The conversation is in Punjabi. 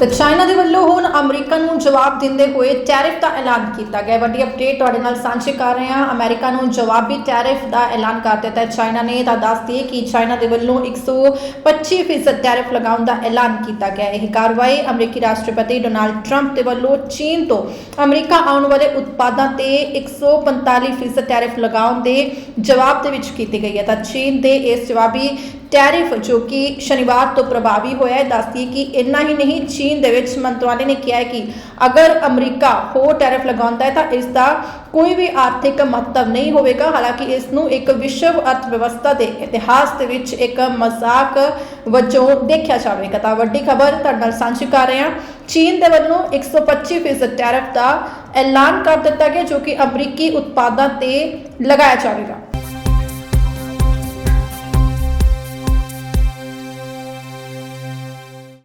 ਤੇ ਚਾਈਨਾ ਦੇ ਵੱਲੋਂ ਹੁਣ ਅਮਰੀਕਾ ਨੂੰ ਜਵਾਬ ਦਿੰਦੇ ਹੋਏ ਟੈਰਿਫ ਦਾ ਐਲਾਨ ਕੀਤਾ ਗਿਆ। ਵੱਡੀ ਅਪਡੇਟ ਤੁਹਾਡੇ ਨਾਲ ਸਾਂਝੀ ਕਰ ਰਹੇ ਹਾਂ। ਅਮਰੀਕਾ ਨੂੰ ਜਵਾਬੀ ਟੈਰਿਫ ਦਾ ਐਲਾਨ ਕਰ ਦਿੱਤਾ ਹੈ। ਚਾਈਨਾ ਨੇ ਤਾਂ ਦੱਸਦੀ ਹੈ ਕਿ ਚਾਈਨਾ ਦੇ ਵੱਲੋਂ 125% ਟੈਰਿਫ ਲਗਾਉਣ ਦਾ ਐਲਾਨ ਕੀਤਾ ਗਿਆ ਇਹ ਕਾਰਵਾਈ ਅਮਰੀਕੀ ਰਾਸ਼ਟਰਪਤੀ ਡੋਨਾਲਡ ਟਰੰਪ ਦੇ ਵੱਲੋਂ ਚੀਨ ਤੋਂ ਅਮਰੀਕਾ ਆਉਣ ਵਾਲੇ ਉਤਪਾਦਾਂ ਤੇ 145% ਟੈਰਿਫ ਲਗਾਉਣ ਦੇ ਜਵਾਬ ਦੇ ਵਿੱਚ ਕੀਤੀ ਗਈ ਹੈ। ਤਾਂ ਚੀਨ ਦੇ ਇਸ ਜਵਾਬੀ ਟੈਰਿਫ ਜੋ ਕਿ ਸ਼ਨੀਵਾਰ ਤੋਂ ਪ੍ਰਭਾਵੀ ਹੋਇਆ ਹੈ, ਦੱਸਦੀ ਕਿ ਇੰਨਾ ਹੀ ਨਹੀਂ, ਚੀਨ ਦੇ ਵਿੱਚ ਮੰਤਰਾਲੇ ਨੇ ਕਿਹਾ ਹੈ ਕਿ ਅਗਰ ਅਮਰੀਕਾ ਹੋਰ ਟੈਰਿਫ ਲਗਾਉਂਦਾ ਹੈ ਤਾਂ ਇਸ ਦਾ ਕੋਈ ਵੀ ਆਰਥਿਕ ਮਹੱਤਵ ਨਹੀਂ ਹੋਵੇਗਾ। ਹਾਲਾਂਕਿ ਇਸ ਨੂੰ ਇੱਕ ਵਿਸ਼ਵ ਅਰਥ ਵਿਵਸਥਾ ਦੇ ਇਤਿਹਾਸ ਦੇ ਵਿੱਚ ਇੱਕ ਮਜ਼ਾਕ ਵਜੋਂ ਦੇਖਿਆ ਜਾਵੇਗਾ। ਤਾਂ ਵੱਡੀ ਖਬਰ ਤੁਹਾਡੇ ਨਾਲ ਸਾਂਝੀ ਕਰ ਰਹੇ ਹਾਂ। ਚੀਨ ਦੇ ਵੱਲੋਂ 125% ਟੈਰਿਫ ਦਾ ਐਲਾਨ ਕਰ ਦਿੱਤਾ ਗਿਆ, ਜੋ ਕਿ ਅਮਰੀਕੀ ਉਤਪਾਦਾਂ ਤੇ ਲਗਾਇਆ ਜਾਵੇਗਾ।